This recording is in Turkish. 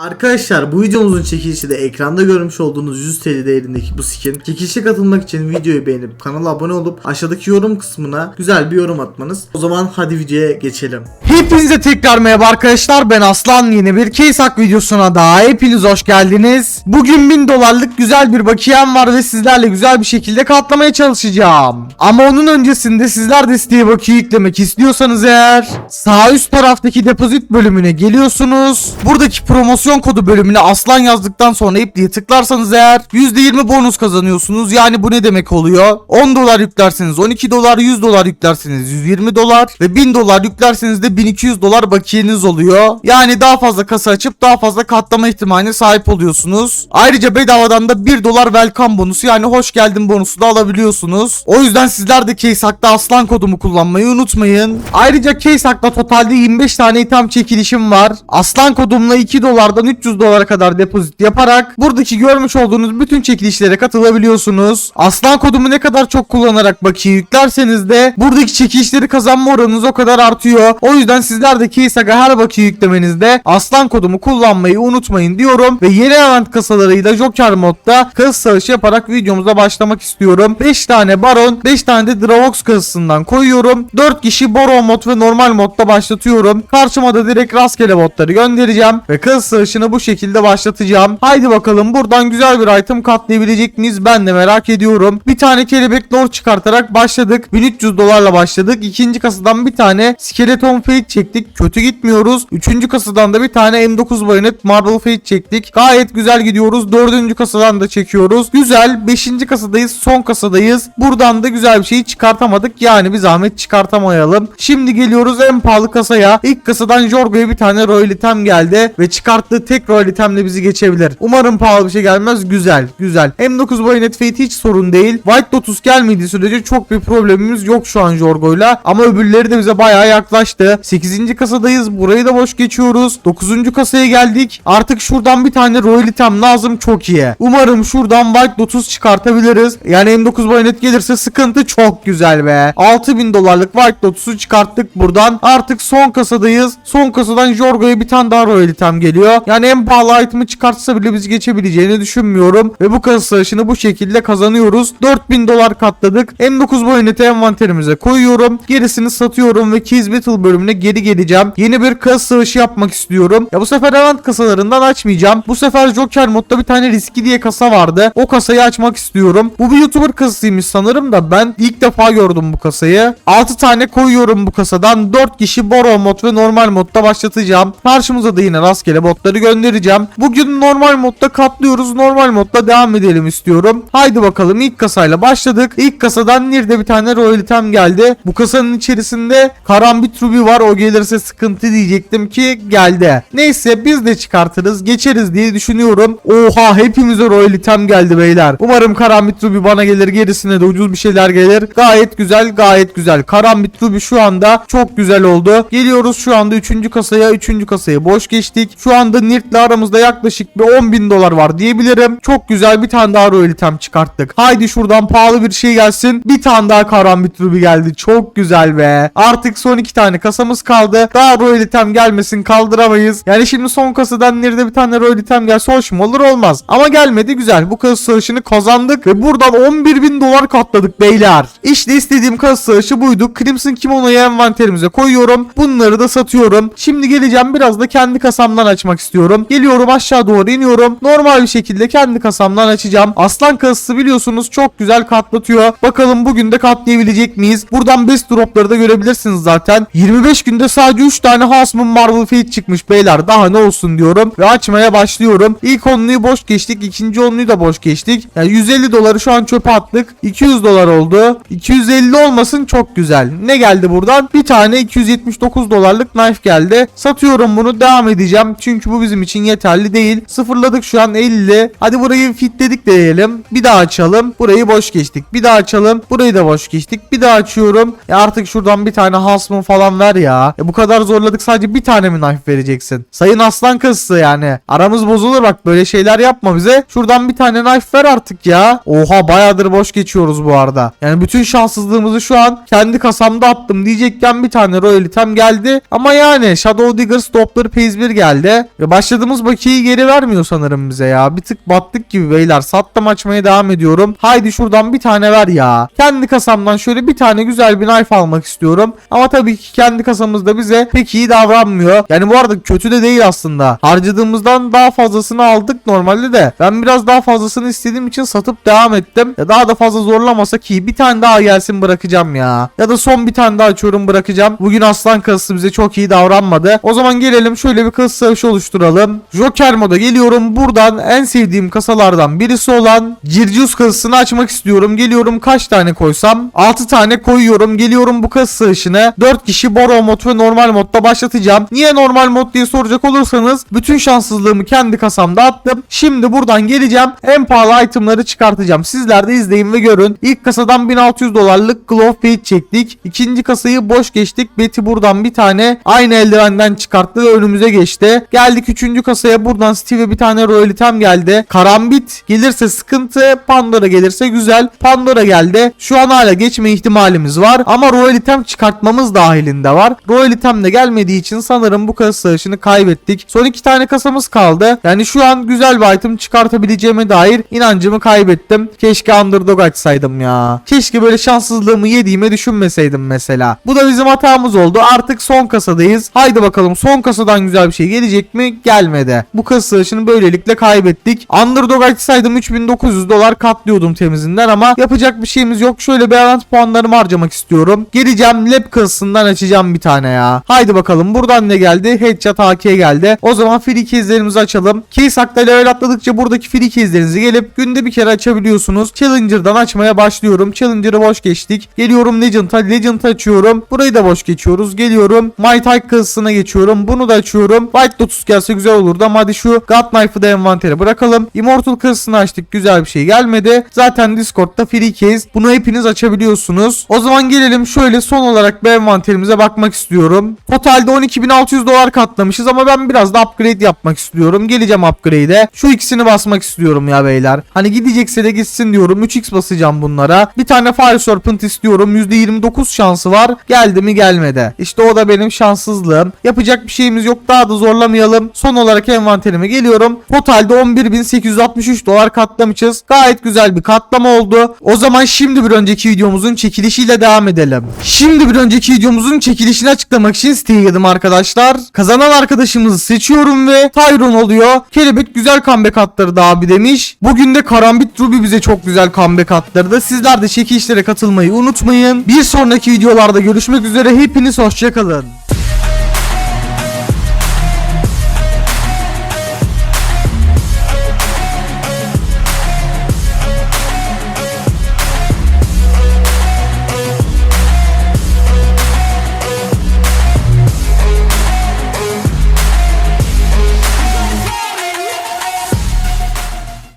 Arkadaşlar bu videomuzun çekilişi de ekranda görmüş olduğunuz 100 TL değerindeki bu skin. Çekilişe katılmak için videoyu beğenip kanala abone olup aşağıdaki yorum kısmına güzel bir yorum atmanız. O zaman hadi videoya geçelim. Hepinize tekrar merhaba arkadaşlar ben Aslan yeni bir Keysak videosuna daha hepiniz hoş geldiniz. Bugün 1000 dolarlık güzel bir bakiyem var ve sizlerle güzel bir şekilde katlamaya çalışacağım. Ama onun öncesinde sizler de siteye bakiye yüklemek istiyorsanız eğer sağ üst taraftaki depozit bölümüne geliyorsunuz. Buradaki promosyon kodu bölümüne Aslan yazdıktan sonra ipliğe tıklarsanız eğer %20 bonus kazanıyorsunuz. Yani bu ne demek oluyor? 10 dolar yüklerseniz 12 dolar, 100 dolar yüklerseniz 120 dolar ve 1000 dolar yüklerseniz de 1200 dolar bakiyeniz oluyor. Yani daha fazla kasa açıp daha fazla katlama ihtimaline sahip oluyorsunuz. Ayrıca bedavadan da 1 dolar welcome bonusu yani hoş geldin bonusu da alabiliyorsunuz. O yüzden sizler de Keysak'ta aslan kodumu kullanmayı unutmayın. Ayrıca Keysak'ta totalde 25 tane item çekilişim var. Aslan kodumla 2 dolardan 300 dolara kadar depozit yaparak buradaki görmüş olduğunuz bütün çekilişlere katılabiliyorsunuz. Aslan kodumu ne kadar çok kullanarak bakiye yüklerseniz de buradaki çekilişleri kazanma oranınız o kadar artıyor. O yüzden sizler de Keysak'a her bakiye yüklemenizde aslan kodumu kullanmayı unutmayın diyorum ve yeni event kasalarıyla Joker modda kasa savaşı yaparak videomuza başlamak istiyorum. 5 tane Baron, 5 tane de Dravox kasasından koyuyorum. 4 kişi Baron mod ve normal modda başlatıyorum. Karşıma da direkt rastgele botları göndereceğim ve kasa savaşını bu şekilde başlatacağım. Haydi bakalım buradan güzel bir item katlayabilecek miyiz ben de merak ediyorum. Bir tane kelebek lore çıkartarak başladık. 1300 dolarla başladık. İkinci kasadan bir tane skeleton fate çektik. Kötü gitmiyoruz. Üçüncü kasadan da bir tane M9 bayonet marble fate çektik. Gayet güzel gidiyoruz. Dördüncü kasadan da çekiyoruz. Güzel. Beşinci kasadayız. Son kasadayız. Buradan da güzel bir şey çıkartamadık. Yani bir zahmet çıkartamayalım. Şimdi geliyoruz en pahalı kasaya. İlk kasadan Jorgo'ya bir tane royal item geldi ve çıkarttığı tek royal itemle bizi geçebilir. Umarım pahalı bir şey gelmez. Güzel. Güzel. M9 bayonet fate hiç sorun değil. White Lotus gelmediği sürece çok bir problemimiz yok şu an Jorgo'yla. Ama öbürleri de bize bayağı yaklaştı. 8. kasadayız. Burayı da boş geçiyoruz. 9. kasaya geldik. Artık şuradan bir tane royal item lazım. Çok iyi. Umarım şuradan White Lotus çıkartabiliriz. Yani M9 bayonet gelirse sıkıntı çok güzel be. 6000 dolarlık White Lotus'u çıkarttık buradan. Artık son kasadayız. Son kasadan Jorgo'ya bir tane daha royal item geliyor. Yani en pahalı item'ı çıkartsa bile bizi geçebileceğini düşünmüyorum. Ve bu kasa savaşını bu şekilde kazanıyoruz. 4000 dolar katladık. M9 bayoneti envanterimize koyuyorum. Gerisini satıyorum ve Keys Battle bölümüne geri geleceğim. Yeni bir kasa savaşı yapmak istiyorum. Ya bu sefer event kasalarından açmayacağım. Bu sefer Joker modda bir tane riski diye kasa vardı. O kasayı açmak istiyorum. Bu bir YouTuber kasasıymış sanırım da ben ilk defa gördüm bu kasayı. 6 tane koyuyorum bu kasadan. 4 kişi Boro mod ve normal modda başlatacağım. Karşımıza da yine rastgele botları göndereceğim. Bugün normal modda katlıyoruz. Normal modda devam edelim istiyorum. Haydi bakalım ilk kasayla başladık. İlk kasadan Nir'de bir tane Royal item geldi. Bu kasanın içerisinde Karambit Ruby var. O gelirse sıkıntı diyecektim ki geldi. Neyse biz de çıkartırız. Geçeriz diye düşünüyorum. Oha hepimize Royal item geldi beyler. Umarım Karambit Ruby bana gelir. Gerisine de ucuz bir şeyler gelir. Gayet güzel gayet güzel. Karambit Ruby şu anda çok güzel oldu. Geliyoruz şu anda 3. kasaya. 3. kasayı boş geçtik. Şu anda Nirt'le aramızda yaklaşık bir 10 bin dolar var diyebilirim. Çok güzel bir tane daha Royal item çıkarttık. Haydi şuradan pahalı bir şey gelsin. Bir tane daha Karambit Ruby geldi. Çok güzel be. Artık son iki tane kasamız kaldı. Daha Royal item gelmesin kaldıramayız. Yani şimdi son kasadan nerede bir tane Royal item gelse hoş mu olur olmaz. Ama gelmedi güzel. Bu kasa savaşını kazandık ve buradan 11 bin dolar katladık beyler. İşte istediğim kasa savaşı buydu. Crimson Kimono'yu envanterimize koyuyorum. Bunları da satıyorum. Şimdi geleceğim biraz da kendi kasamdan açmak istiyorum. Geliyorum aşağı doğru iniyorum. Normal bir şekilde kendi kasamdan açacağım. Aslan kasası biliyorsunuz çok güzel katlatıyor. Bakalım bugün de katlayabilecek miyiz? Buradan best dropları da görebilirsiniz zaten. 25 günde sadece 3 tane Hasmon Marvel Fate çıkmış beyler. Daha ne olsun diyorum. Ve açmaya başlıyorum. İlk onluyu boş geçtik. ikinci onluyu da boş geçtik. Yani 150 doları şu an çöpe attık. 200 dolar oldu. 250 olmasın çok güzel. Ne geldi buradan? Bir tane 279 dolarlık knife geldi. Satıyorum bunu. Devam edeceğim. Çünkü bu bizim için yeterli değil. Sıfırladık şu an 50. Hadi burayı fitledik diyelim. Bir daha açalım. Burayı boş geçtik. Bir daha açalım. Burayı da boş geçtik. Bir daha açıyorum. Ya artık şuradan bir tane hasmın falan ver ya. ya. Bu kadar zorladık sadece bir tane mi knife vereceksin? Sayın aslan kızı yani. Aramız bozulur bak böyle şeyler yapma bize. Şuradan bir tane knife ver artık ya. Oha bayağıdır boş geçiyoruz bu arada. Yani bütün şanssızlığımızı şu an kendi kasamda attım diyecekken bir tane royal item geldi. Ama yani Shadow Diggers Doppler Phase 1 geldi. Ve başladığımız bakiyeyi geri vermiyor sanırım bize ya. Bir tık battık gibi beyler. Sattım açmaya devam ediyorum. Haydi şuradan bir tane ver ya. Kendi kasamdan şöyle bir tane güzel bir knife almak istiyorum. Ama tabii ki kendi kasamızda bize pek iyi davranmıyor. Yani bu arada kötü de değil aslında. Harcadığımızdan daha fazlasını aldık normalde de. Ben biraz daha fazlasını istediğim için satıp devam ettim. Ya daha da fazla zorlamasa ki bir tane daha gelsin bırakacağım ya. Ya da son bir tane daha açıyorum bırakacağım. Bugün aslan kasası bize çok iyi davranmadı. O zaman gelelim şöyle bir kasa savaşı oluşturalım. Joker moda geliyorum. Buradan en sevdiğim kasalardan birisi olan Circius kasasını açmak istiyorum. Geliyorum kaç tane koysam? 6 tane koyuyorum. Geliyorum bu kasa savaşını. 4 kişi Boro mod ve normal modda başlatacağım. Niye normal mod diye soracak olursanız bütün şanssızlığımı kendi kasamda attım. Şimdi buradan geleceğim. En pahalı itemları çıkartacağım. Sizler de izleyin ve görün. İlk kasadan 1600 dolarlık Glove Page çektik. İkinci kasayı boş geçtik. Betty buradan bir tane aynı eldivenden çıkarttı ve önümüze geçti. Geldik üçüncü kasaya. Buradan Steve'e bir tane Royal Item geldi. Karambit gelirse sıkıntı. Pandora gelirse güzel. Pandora geldi. Şu an hala geçme ihtimalimiz var. Ama Royal Item çıkartmamız dahilinde var. Royal Item de gelmediği için sanırım bu kasa savaşını kaybettik. Son iki tane kasamız kaldı. Yani şu an güzel bir item çıkartabileceğime dair inancımı kaybettim. Keşke underdog açsaydım ya. Keşke böyle şanssızlığımı yediğime düşünmeseydim mesela. Bu da bizim hatamız oldu. Artık son kasadayız. Haydi bakalım son kasadan güzel bir şey gelecek mi? Gelmedi. Bu kasa savaşını böylelikle kaybettik. Underdog açsaydım 3900 dolar katlıyordum temizinden ama yapacak bir şeyimiz yok. Şöyle bir event puanlarımı harcamak istiyorum. Geleceğim lab kasasından açacağım bir tane ya. Haydi bakalım buradan ne geldi? Headshot AK geldi. O zaman free case'lerimizi açalım. Case hakta level atladıkça buradaki free case'lerinizi gelip günde bir kere açabiliyorsunuz. Challenger'dan açmaya başlıyorum. Challenger'ı boş geçtik. Geliyorum Legend'a. Legend açıyorum. Burayı da boş geçiyoruz. Geliyorum. My Tyke kasasına geçiyorum. Bunu da açıyorum. White Lotus gelse güzel olurdu ama hadi şu God Knife'ı da envantere bırakalım. Immortal kasasını açtık. Güzel bir şey gelmedi. Zaten Discord'da free case. Bunu hepiniz açabiliyorsunuz. O zaman gelelim şöyle son olarak bir envanterimize bakmak istiyorum. Totalde 12.600 dolar katlamışız ama ben biraz da upgrade yapmak istiyorum. Geleceğim upgrade'e. Şu ikisini basmak istiyorum ya beyler. Hani gidecekse de gitsin diyorum. 3x basacağım bunlara. Bir tane Fire Serpent istiyorum. %29 şansı var. Geldi mi gelmedi. İşte o da benim şanssızlığım. Yapacak bir şeyimiz yok. Daha da zorlamayalım. Son olarak envanterime geliyorum. Totalde 11.863 dolar katlamışız. Gayet güzel bir katlama oldu. O zaman şimdi bir önceki videomuzun çekilişiyle devam edelim. Şimdi bir önceki videomuzun çekilişini açıklamak için siteye girdim arkadaşlar. Kazanan arkadaşımızı seçiyorum ve Tyron oluyor. Kelebek güzel comeback attırdı abi demiş. Bugün de Karambit Ruby bize çok güzel comeback attırdı. Sizler de çekilişlere katılmayı unutmayın. Bir sonraki videolarda görüşmek üzere. Hepiniz hoşçakalın.